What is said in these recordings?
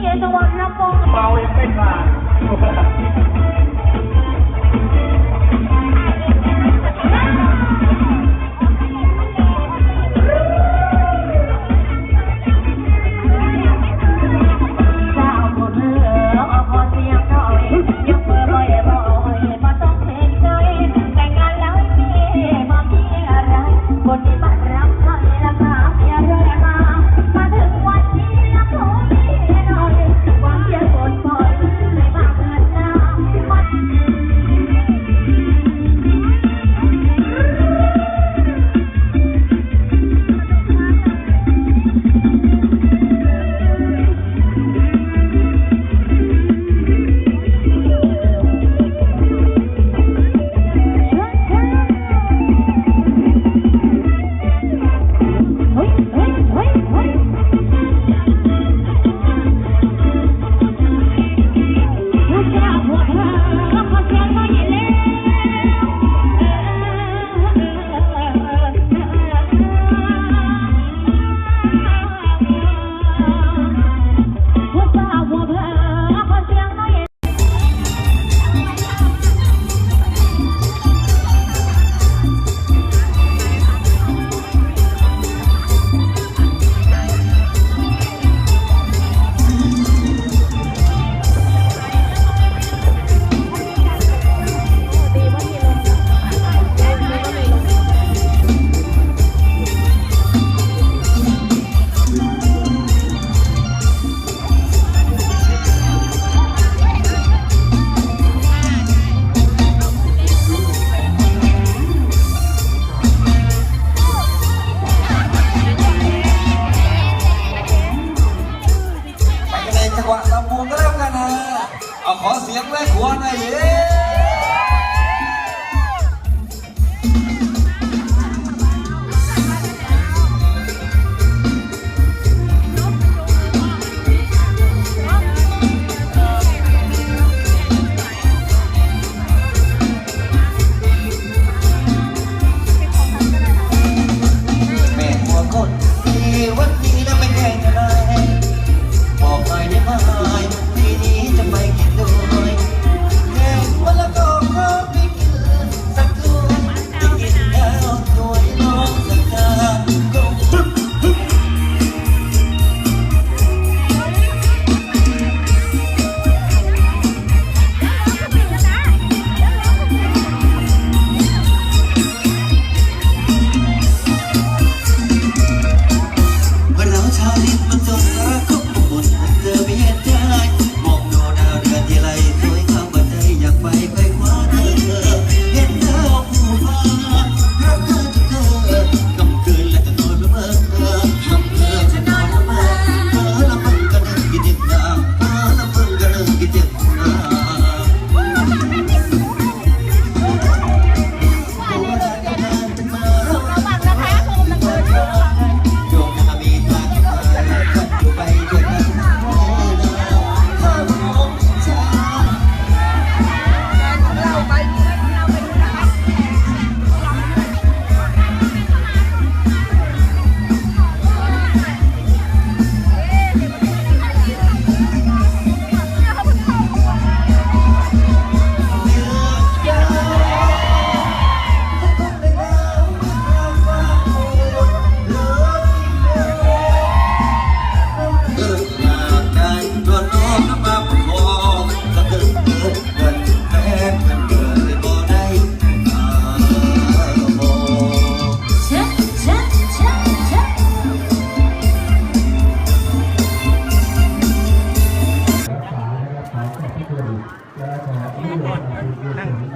เกศวรรณพงศ์เบายังไม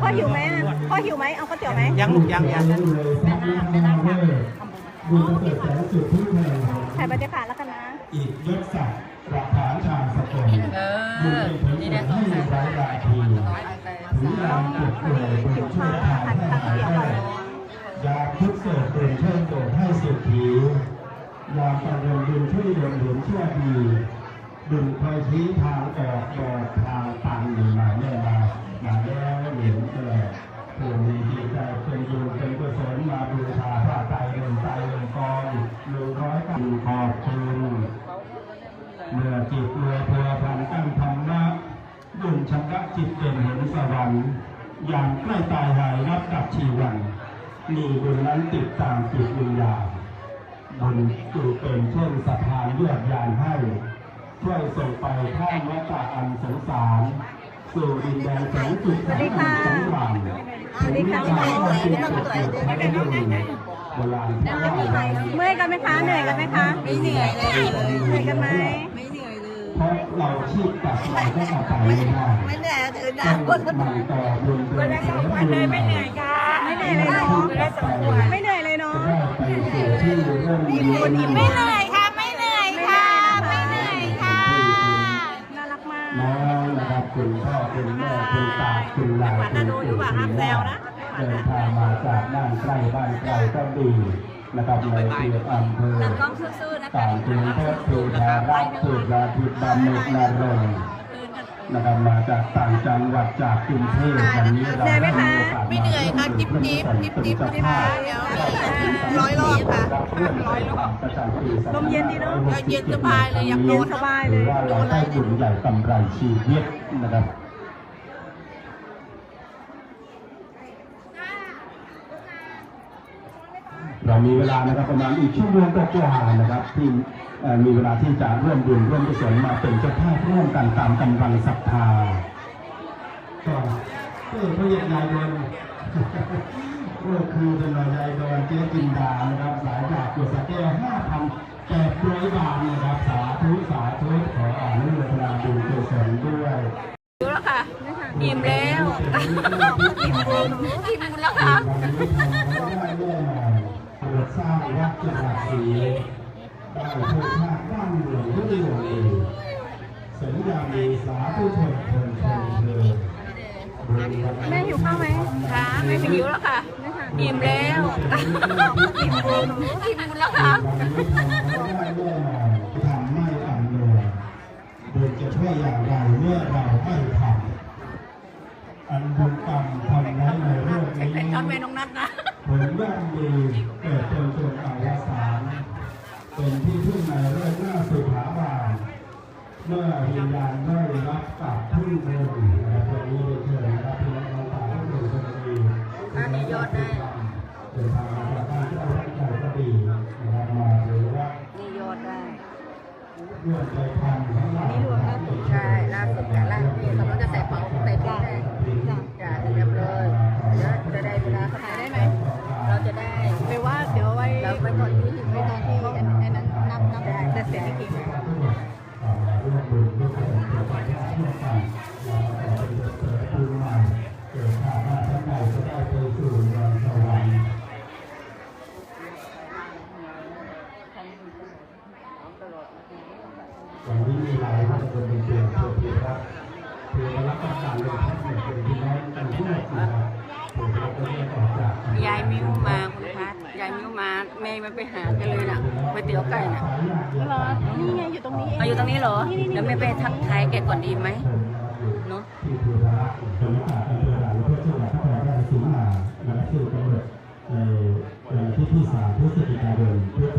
พ่อหิวไหมอะพ่อหิวไหมเอาก๋วยเตี๋ยวไหมยังลูกยังยังใส่บรรยากาศแล้วกันนะ อีกยศศักดิ์หลักฐานชาญสกลเอบุญอเป็นผลนี่บุได้ญสองให้แสนไร้ราทีถึงยามเจ็บป่วยบุญช่วยทานให้หายได้ยามทุกข์โศกเป็นเชิญโดดให้เศรษฐียามประเดินบุญช่วยดลเหลือนเชื่อดีบุญคอยชี้ทางออกบอกทางตันอยู่มาแน่มา มาแล้วเห็นแก่ผู้มีจิตใจเป็นบุญเป็นกุศลมาบูชาพระไตรเดินไตรเดินกองหนึ่งร้อยกันขอบคุณเมื่อจิตเมื่อพัวพันกั้นธรรมะดุลชำระจิตเป็นเห็นสวรรค์อย่างใกล้ตายหายรับกับชีวันมีบุญนั้นติดตามจิตวิญญาณบุญจูเป็นเช่นสะพานเลือดยานให้ ช่วยส่งไปข้ามวัฏอันสงสาร สู่ดินแดนแสงสุดแสงอันสงสารสวัสดีค่ะโบราณที่ว่าไว้เมื่อยกันไหมคะเหนื่อยกันไหมคะไม่เหนื่อยเลยเหนื่อยกันไหมไม่เหนื่อยเลยเพราะเราชีพตัดเราก็เอาไปไม่ได้ไม่เหนื่อยถือต้องมันต่อบุญเป็นเสริมบุญใหม่ไม่เหนื่อยเลยเนาะไม่เหนื่อยเลยเนาะจะได้ไปสู่ที่เริ่มมีไม่เหนื่อย คุณตาคุณยายคุณปู่คุณย่าเดินทางมาจากบ้านใกล้บ้านไกลก็ดีนะครับในเขตอำเภอต่างกรุงเทพภูธารักสุราธิบามุกนารงค์นะครับมาจากต่างจังหวัดจากกรุงเทพวันนี้เราเหนื่อยไหมคะเหนื่อยค่ะจิ๊บจิ๊บจิ๊บจิ๊บจิ๊บร้อยรอบค่ะร้อยรอบลมเย็นดีเนอะเย็นสบายเลยอยากนอนสบายเลยว่าเราได้บุญใหญ่กำไรชีวิตนะครับ เรามีเวลานะครับประมาณอีกชั่วโมงกว่าๆนะครับ ที่เอ่อมีเวลาที่จะร่วมบุญร่วมกุศลมาเป็นเจ้าภาพร่วมกันตามกำลังศรัทธาก็เออพระเยายายโดนก็คือเป็นยายโดนเจ๊จินดานะครับสายจากกุศลแก้วห้าพันแปดร้อยบาทนะครับสาธุสาธุขออนุโมทนาบุญกุศลด้วยดูแล้วค่ะอิ่มแล้วอิ่มบุญอิ่มบุญแล้วค่ะ โปรดสร้างวัดจักรศรีได้เพื่อชาติบ้านเมืองด้วยตัวเองสสัญญามีสาธุชนเชิญชมเชิญแม่หิวข้าวไหมคะแม่ไม่หิวแล้วค่ะอิ่มแล้วอิ่มบุญอิ่มบุญแล้วค่ะทำไม่อำนวยโดยจะช่วยอย่างไรเมื่อเราไม่ทำอันบุญกรรมทำไว้ในโลกนี้แต่ตอนแม่น้องนัดนะ เมื่อวิญญาณได้รับกับพึ่งบนนะครับวันนี้ได้เชิญนะครับพี่น้องตาทุกคนดีอันนี้ยอดได้เดินทางมาจากบ้านที่เอาใจก็ดีนะครับมาหรือว่านี่ยอดได้เรื่องใจพันทั้งหลายใช่ล่าสุดแต่ล่าสุดกำลังจะใส่เป๋าใส่ถุง แล้วไม่ไปทักทายแกก่อนดีไหมเนาะที่ภูทะเป็นประกาศอ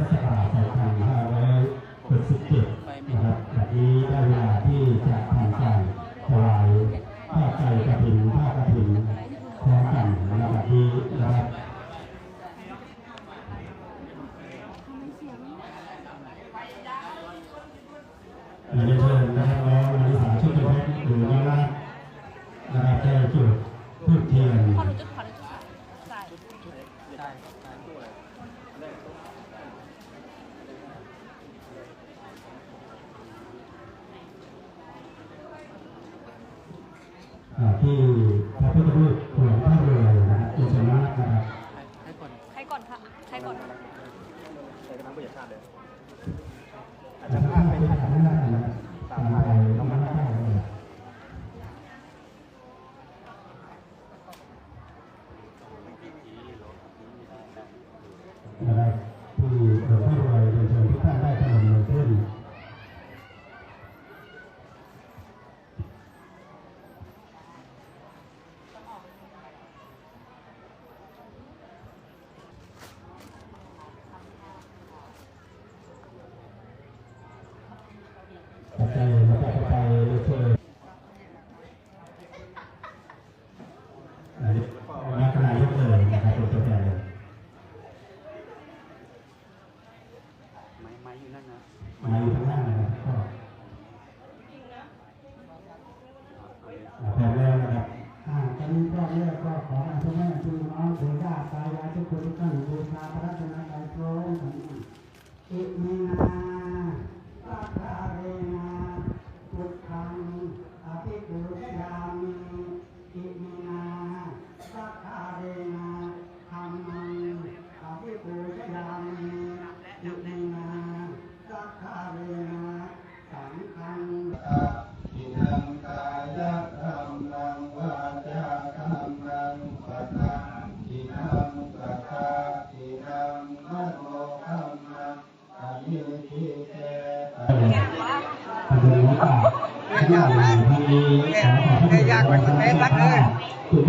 อันนี้นักนายกเลยนะครับเป็นตัวแทนเลยมาอยู่ข้างหน้านะครับก็พร้อมแล้วนะครับอ่าตอนนี้ก็เรียกก็ขอให้ทุกแม่ทุกน้องทุกญาติตายายทุกคนทุกท่านบูชาพระรัตนตรัยพร้อมกันอิมิ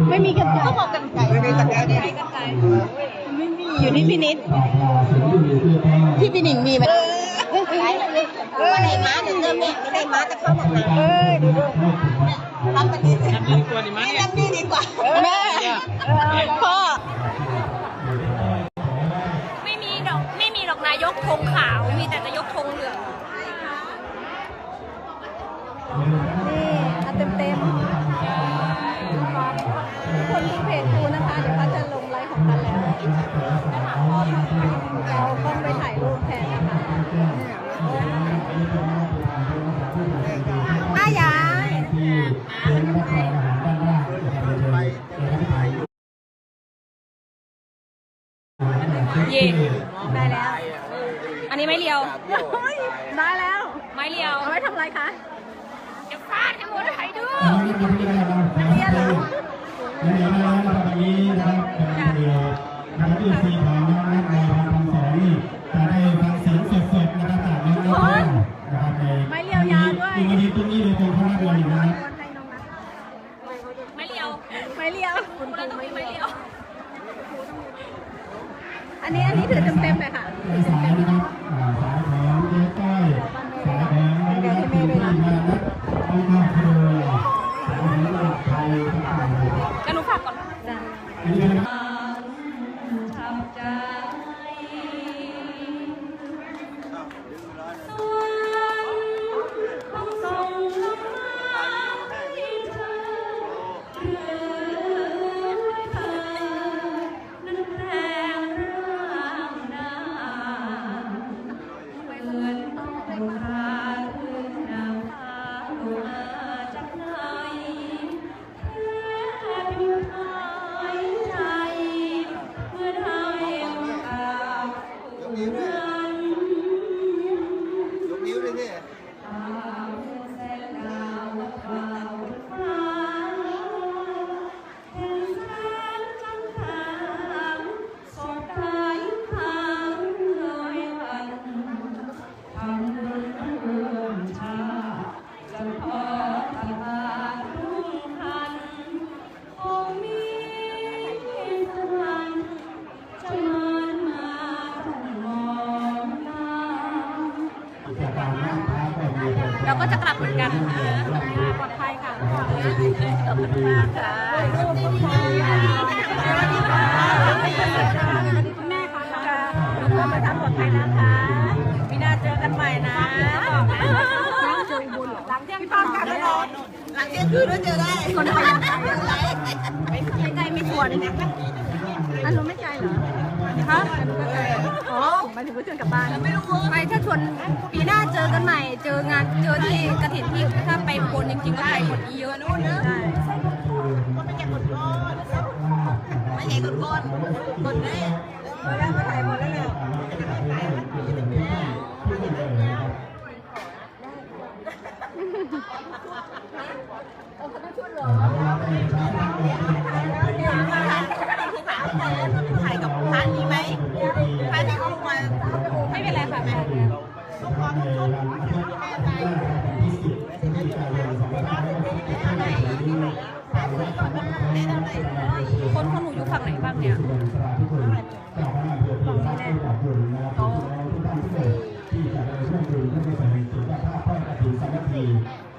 ไม่มีกันไก่บอกกันไก่ไม่มีกันไก่ไม่มีอยู่ที่พินิษที่พินิษมีไหมวันไหนมาเดี๋ยวเจอแม่ไม่ได้มาจะเข้าบอกนะเออดูดูทำแบบนี้ทำดีกว่าดีไหมทำดีดีกว่าแม่พ่อไม่มีดอกไม่มีดอกนายกธงขาวมีแต่นายกธงเหลือง อันนี้เดือเต็ม เราก็จะกลับเหมือนกันนะคะปลอดภัยค่ะขอบคุณมากค่ะคุณแม่ค่ะทุกคนมาทำปลอดภัยนะคะมีนาเจอกันใหม่นะเจอบุญหลังเที่ยงคืนกันตลอดหลังเที่ยงคืนก็เจอได้คนไทยไม่ไกลไม่ควรอันรู้ไม่ไกลเหรอฮะ หมายถึงว่าชวนกลับบ้านไม่รู้ไปถ้าชวนปีหน้าเจอกันใหม่ เจองานเจอที่กระถิ่นที่ถ้าไปบนจริงๆก็ไปหมดเยอะนู่นนะใช่ไม่เห็นคนก้อนคนแรกแล้วมาถ่ายหมดแล้วเนี่ยถ่ายกับ คนคนหนูอยู่ฝั่งไหนบ้างเนี่ย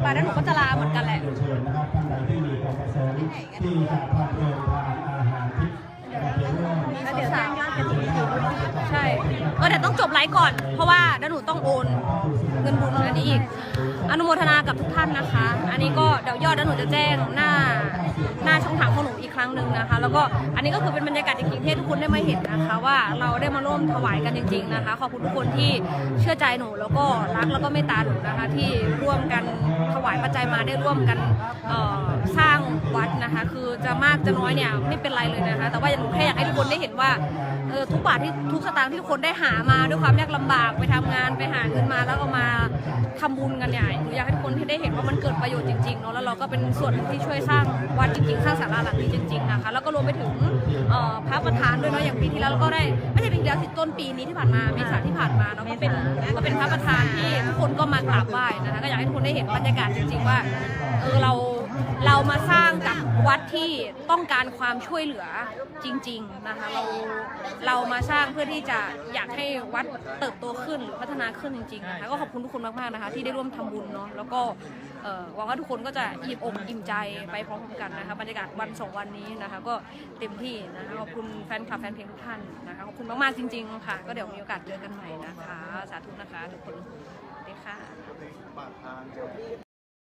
ป่านั้นหนูก็จะลาเหมือนกันแหละเชิญนะครับท่านใดที่มีความประสงค์ที่จะทำเดินทานอาหารที่เดี๋ยวแจ้งยอดกันอีกทีใช่ เออแต่ต้องจบไลฟ์ก่อน เพราะว่าเดี๋ยวหนูต้องโอน เงินบุญอันนี้อีก อนุโมทนากับทุกท่านนะคะ อันนี้ก็เดี๋ยวยอดเดี๋ยวหนูจะแจ้งหน้าหน้าช่องทางของหนูอีกครั้งหนึ่งนะคะ แล้วก็อันนี้ก็คือเป็นบรรยากาศจริงๆที่ทุกคนได้มาเห็นนะคะ ว่าเราได้มาร่วมถวายกันจริง ๆนะคะ ขอบคุณทุกคนที่เชื่อใจหนูแล้วก็รักแล้วก็เมตตาหนูนะคะ ที่ร่วมกันถวายปัจจัยมาได้ร่วมกันสร้างวัดนะคะ คือจะมากจะน้อยเนี่ยไม่เป็นไรเลยนะคะ แต่ว่าหนูแค่อยากให้ทุกคนได้เห็นว่า ออทุกบาทที่ทุกสตางค์ที่ทุกคนได้หามาด้วยความยากลำบากไปทำงานไปหาเงินมาแล้วเอามาทำบุญกันเนี่ยหนูอยากให้ทุกคนที่ได้เห็นว่ามันเกิดประโยชน์จริงๆเนาะแล้วเราก็เป็นส่วนหนึ่งที่ช่วยสร้างวัดจริงๆสร้างศาลาหลังนี้จริงๆนะคะแล้วก็รวมไปถึงพระประธานด้วยเนาะอย่างปีที่แล้วเราก็ได้ไม่ใช่ปีที่แล้วสิต้นปีนี้ที่ผ่านมาเมษาที่ผ่านมาเนาะก็เป็นก็เป็นพระประธานที่ทุกคนก็มากราบไหว้นะคะก็อยากให้ทุกคนได้เห็นบรรยากาศจริงๆว่าเออเรา เรามาสร้างกับวัดที่ต้องการความช่วยเหลือจริง ๆนะคะเราเรามาสร้างเพื่อที่จะอยากให้วัดเติบโตขึ้นหรือพัฒนาขึ้นจริงๆนะคะก็ขอบคุณทุกคนมากๆนะคะ ที่ได้ร่วมทำบุญเนาะแล้วก็หวังว่าทุกคนก็จะอิ่มอกอิ่มใจไปพร้อมกันนะคะบรรยากาศวันสองวันนี้นะคะ ก็เต็มที่นะคะขอบคุณแฟนคลับแฟนเพลงทุกท่านนะคะขอบคุณมากๆจริง ๆ ค่ะ ก็เดี๋ยวมีโอกาสเจอกันใหม่นะคะ สาธุนะคะทุกคนสวัสดีค่ะ